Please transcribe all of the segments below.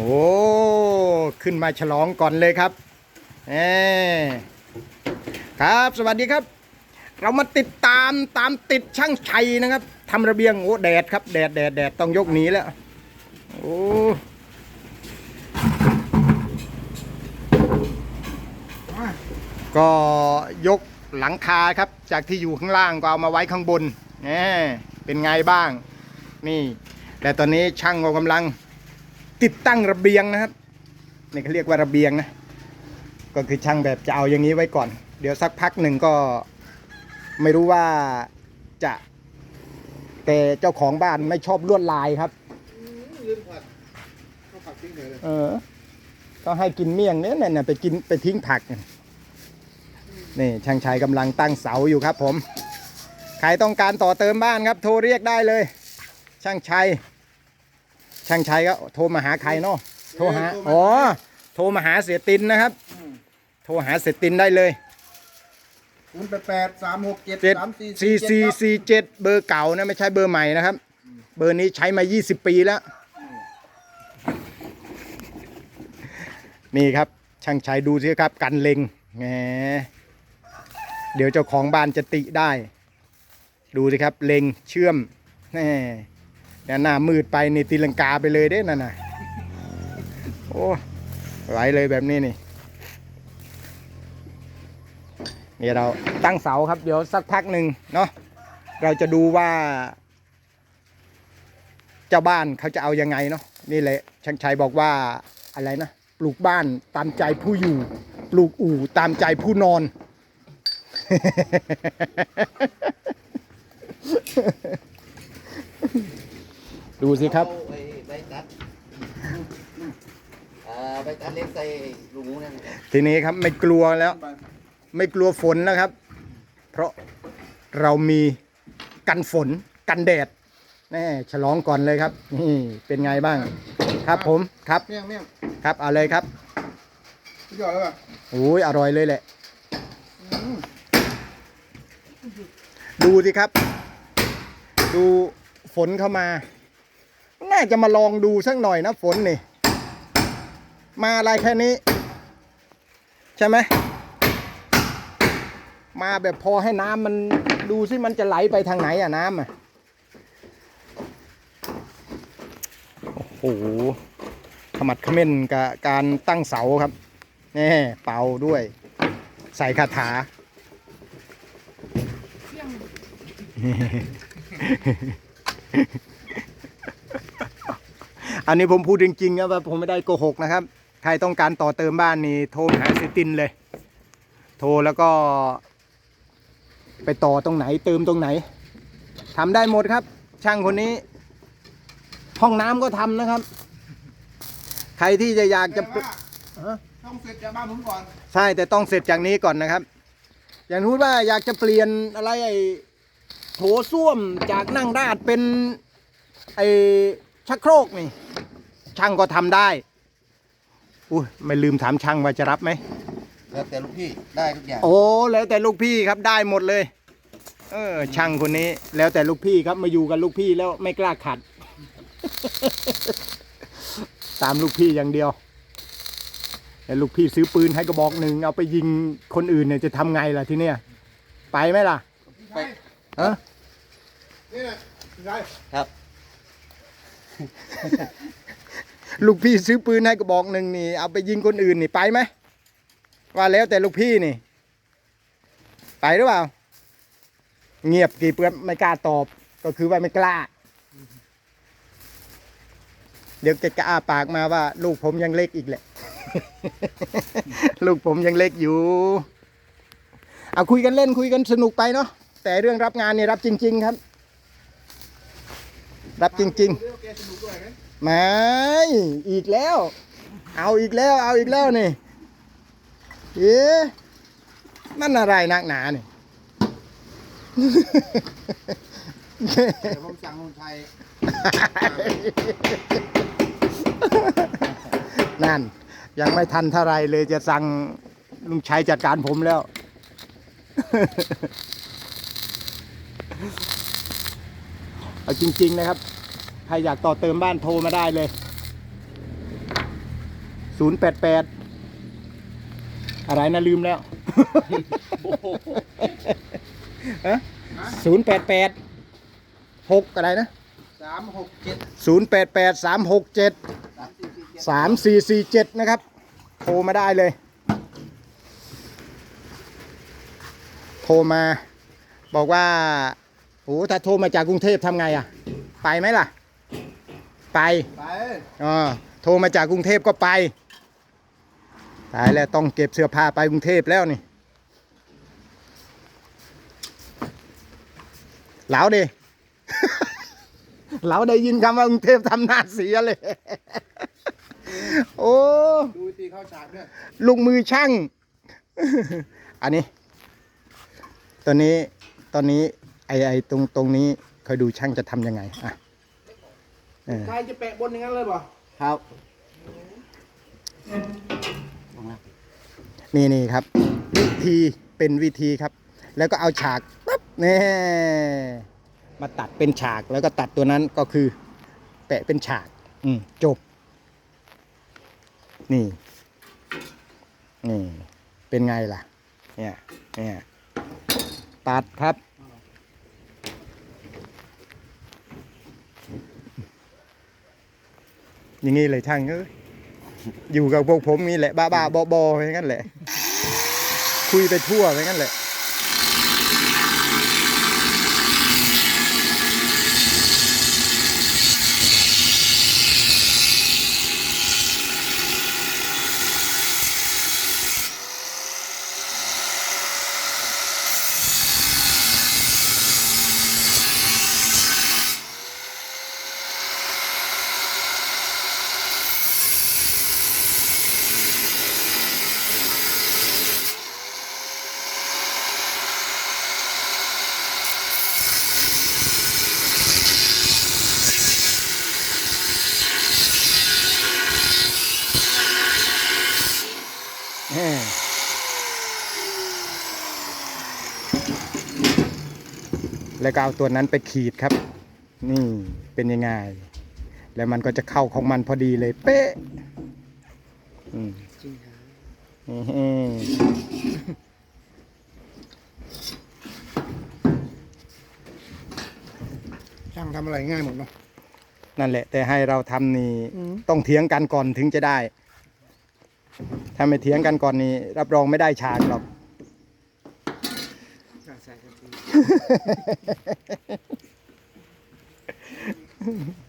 โอ้ ขึ้นมาฉลองก่อนเลยครับเอครับสวัสดีครับ เรามาติดตามตามติดช่างชัยนะครับทำระเบียงโอ้แดดครับแดดแดดแดดต้องยกหนีแล้วโอ้ก็ยกหลังคาครับ จากที่อยู่ข้างล่างก็เอามาไว้ข้างบนแหมเป็นไงบ้าง นี่ แต่ตอนนี้ช่างก็กำลัง ติดตั้งระเบียงนะครับนี่เขาเรียกว่าระเบียงนะก็คือช่างแบบจะเอาอย่างนี้ไว้ก่อน เดี๋ยวสักพักหนึ่งก็ไม่รู้ว่าจะ แต่เจ้าของบ้านไม่ชอบลวดลายครับลืมผัดข้าวผัดทิ้งเลยเลยเออ ก็ให้กินเมี่ยงเนี่ยเนี่ยไปกินไปทิ้งผักเนี่ยนี่ช่างชัยกำลังตั้งเสาอยู่ครับผม ใครต้องการต่อเติมบ้านครับ โทรเรียกได้เลย ช่างชัย ช่างชัยก็โทรมาหาใครเนาะโทรหาอ๋อโทรมาหาเสียตินนะครับ โทรหาเสียตินได้เลยศูนย์แปดแปดสามหกเจ็ดเจ็ดสามสี่สี่สี่สี่สี่เจ็ดเบอร์เก่านะไม่ใช่เบอร์ใหม่นะครับ เบอร์นี้ใช้มา20ปีแล้ว นี่ครับ ช่างชัยดูสิครับ กันเล็งแหมเดี๋ยวเจ้าของบ้านจะติได้ ดูสิครับ เล็งเชื่อมแห มเนี่ยหน้ามืดไปนี่ตีลังกาไปเลยเด้นั่นน่ะโอ้ไหวเลยแบบนี้นี่นี่เราตั้งเสาครับเดี๋ยวสักพักหนึ่งเนาะเราจะดูว่า เจ้าบ้านเขาจะเอายังไงเนาะนี่แหละช่างชัยบอกว่าอะไรนะปลูกบ้านตามใจผู้อยู่ ปลูกอู่ตามใจผู้นอน ดูสิครับ เอาไอ้ใบตัดอ่าใบตัดเล็กใส่ลูกหมูนั่นทีนี้ครับไม่กลัวแล้วไปไม่กลัวฝนแล้วครับ เพราะเรามีกันฝนกันแดดแน่ฉลองก่อนเลยครับนี่เป็นไงบ้าง ครับผมครับเมี่ยงเมี่ยงครับเอาเลยครับพี่ยอดเลยป่ะโอ้ยอร่อยเลยแหละดูสิครับ ดูฝนเข้ามาน่า จะมาลองดูสักหน่อยนะฝนนี่ มาอะไรแค่นี้ ใช่ไหม มาแบบพอให้น้ำมันดูสิมันจะไหลไปทางไหนอะน้ำอะโอ้โหขมัดขม้นกับการตั้งเสาครับนี่เป่าด้วย ใส่คาถา อันนี้ผมพูดจริงๆนะว่าผมไม่ได้โกหกนะครับ ใครต้องการต่อเติมบ้านนี่โทรมาหาเซตินเลย โทรแล้วก็ ไปต่อตรงไหนเติมตรงไหนทำได้หมดครับ ช่างคนนี้ ห้องน้ำก็ทำนะครับ ใครที่จะอยากจะแต่ว่าต้องเสร็จจากบ้านผมก่อนใช่แต่ต้องเสร็จจากนี้ก่อนนะครับ อย่างพูดว่าอยากจะเปลี่ยนอะไรไอ้โถส้วมจากนั่งราดเป็นไอ้ ชักโครกนี่ ช่างก็ทำได้อุ้ยไม่ลืมถามช่างว่าจะรับไหมแล้วแต่ลูกพี่ได้ทุกอย่างโอ้แล้วแต่ลูกพี่ครับได้หมดเลย เออช่างคนนี้ แล้วแต่ลูกพี่ครับมาอยู่กับลูกพี่แล้วไม่กล้าขัด ตามลูกพี่อย่างเดียวแต่ลูกพี่ซื้อปืนให้กระบอกหนึ่งเอาไปยิงคนอื่นเนี่ยจะทำไงล่ะทีเนี้ยไปไหมล่ะไปฮะนี่นะพี่ชายครับ ลูกพี่ซื้อปืนให้กระบอกหนึ่งนี่ เอาไปยิงคนอื่นนี่ไปไหมว่าแล้วแต่ลูกพี่นี่ ไปหรือเปล่า เงียบกี่เปื้อนไม่กล้าตอบ ก็คือว่าไม่กล้า เดี๋ยวจะอ้าปากมาว่า ลูกผมยังเล็กอีกแหละ ลูกผมยังเล็กอยู่เอาคุยกันเล่นคุยกันสนุกไปเนาะแต่เรื่องรับงานเนี่ยรับจริง ๆ ครับ รับจริง ๆ สนุกด้วยไหมไม่อีกแล้ว เอาอีกแล้ว เอาอีกแล้วนี่เอ๊ะมันอะไรนักหนานี่เดี๋ยวผมสั่งคนไทยนั่น ยังไม่ทันเท่าไรเลยจะสั่งลุงชัยจัดการผมแล้ว เอาจริง ๆ นะครับ ใครอยากต่อเติมบ้านโทรมาได้เลยศูนย์แปดแปดอะไรนะลืมแล้วศูนย์แปดแปดหกอะไรนะสามหกเจ็ดศูนย์แปดแปดสามหกเจ็ดสามสี่สี่เจ็ดสามสี่สี่เจ็ดนะครับโทรมาได้เลย โทรมา บอกว่าโอ้ถ้าโทรมาจากกรุงเทพทำไงอะ ไปไหมล่ะ ไปไปอ๋อโทรมาจากกรุงเทพก็ไป ตายแล้วต้องเก็บเสื้อผ้าไปกรุงเทพแล้วนี่เหลาดิเหลาได้ยินคำว่ากรุงเทพทำหน้าเสียเลย โอ้ดูวิธีเข้าฉากด้วยลูกมือช่าง อันนี้ ตอนนี้ตอนนี้ไอไอตรงตรงนี้คอยดูช่างจะทำยังไงอะ เออ ใครจะแปะบนอย่างนั้นเลยบ่ครับนี่นี่ครับ วิธีเป็นวิธีครับ แล้วก็เอาฉากปั๊บนี่มาตัดเป็นฉากแล้วก็ตัดตัวนั้นก็คือ แปะเป็นฉาก อืมจบ นี่ นี่ เป็นไงล่ะ เนี่ยเนี่ยตัดครับ อย่างนี้เลยช่างเอ้ยอยู่กับพวกผมนี่แหละบ้าบ้าบอๆอไปงั้นแหละ คุยไปทั่วไปงั้นแหละ แล้วก็เอาตัวนั้นไปขีดครับ นี่เป็นยังไง แล้วมันก็จะเข้าของมันพอดีเลย เป๊ะอืมนี่ช่างทำอะไรง่ายหมดเนาะนั่นแหละ แต่ให้เราทำนี่อืมต้องเถียงกันก่อนถึงจะได้ ถ้าไม่เถียงกันก่อนนี่รับรองไม่ได้ฉากหรอก second.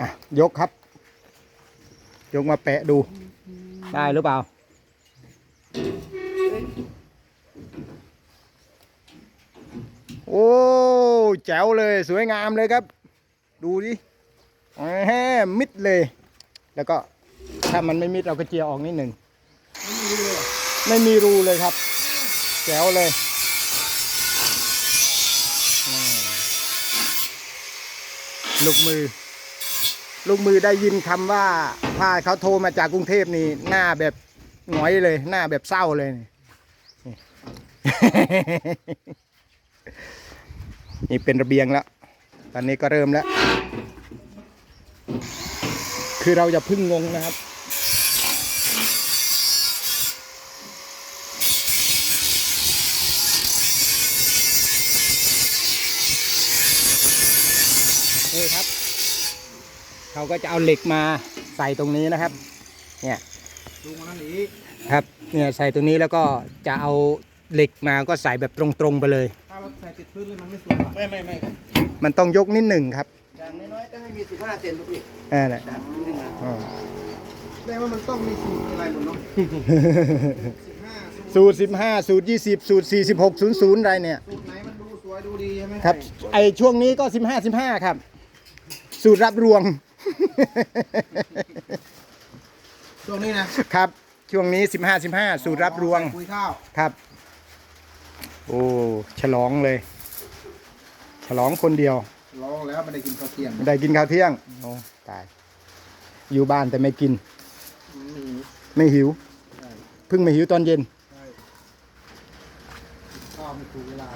อะยกครับ ยกมาแปะดู ได้หรือเปล่า โอ้แจ๋วเลยสวยงามเลยครับ ดูดิแหมมิดเลย แล้วก็ถ้ามันไม่มิดเราก็เจียออกนิดหนึ่ง ไม่มีรูเลยครับ แจ๋วเลยอืม ลูกมือ ลูกมือได้ยินคำว่าถ้าเขาโทรมาจากกรุงเทพนี่ หน้าแบบหงอยเลย หน้าแบบเศร้าเลย นี่นี่นี่เป็นระเบียงแล้ว ตอนนี้ก็เริ่มแล้ว คือเราจะพึ่งงงนะครับ นี่ครับ เขาก็จะเอาเหล็กมาใส่ตรงนี้นะครับ เนี่ยดูมันนั่นอีกครับ เนี่ยใส่ตรงนี้แล้วก็จะเอาเหล็กมาก็ใส่แบบตรงๆไปเลย ถ้าเราใส่ติดพื้นเลยมันไม่สวยหรอกไม่ไม่ไม่ครับมันต้องยกนิดหนึ่งครับอย่างน้อยๆก็ให้มี15เซนลูกพี่นั่นแหละดันนิดนึงนะอ๋อแสดงว่ามันต้องมีสูตรอะไรหมดเนาะสิบห้าสูตรสูตรสิบห้าสูตรยี่สิบสูตรสี่สิบหกศูนย์ศูนย์อะไรเนี่ย สูตรไหนมันดูสวยดูดีใช่ไหมครับไอช่วงนี้ก็สิบห้าสิบห้าครับ สูตรรับรวง ช่วงนี้นะครับ ช่วงนี้สิบห้าสิบห้าสูตรรับรวง คุยข้าวครับ โอ้ ฉลองเลย ฉลองคนเดียวลองแล้วไม่ได้กินข้าวเที่ยงไม่ได้กินข้าวเที่ยง โอ้ตาย อยู่บ้านแต่ไม่กินไม่หิวเพิ่งมาหิวตอนเย็นข้าวไม่ถูกเวลา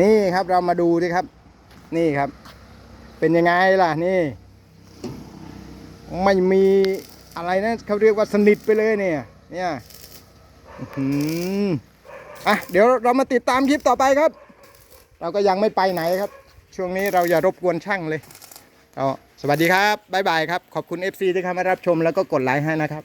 นี่ครับเรามาดูดิครับ นี่ครับ เป็นยังไงล่ะนี่ ไม่มีอะไรนะเขาเรียกว่าสนิทไปเลยเนี่ย เนี่ยอืมอะเดี๋ยวเรามาติดตามคลิปต่อไปครับ เราก็ยังไม่ไปไหนครับ ช่วงนี้เราอย่ารบกวนช่างเลยเอาสวัสดีครับบ๊ายบายครับ ขอบคุณ FC ที่เข้ามารับชมแล้วก็กดไลค์ให้นะครับ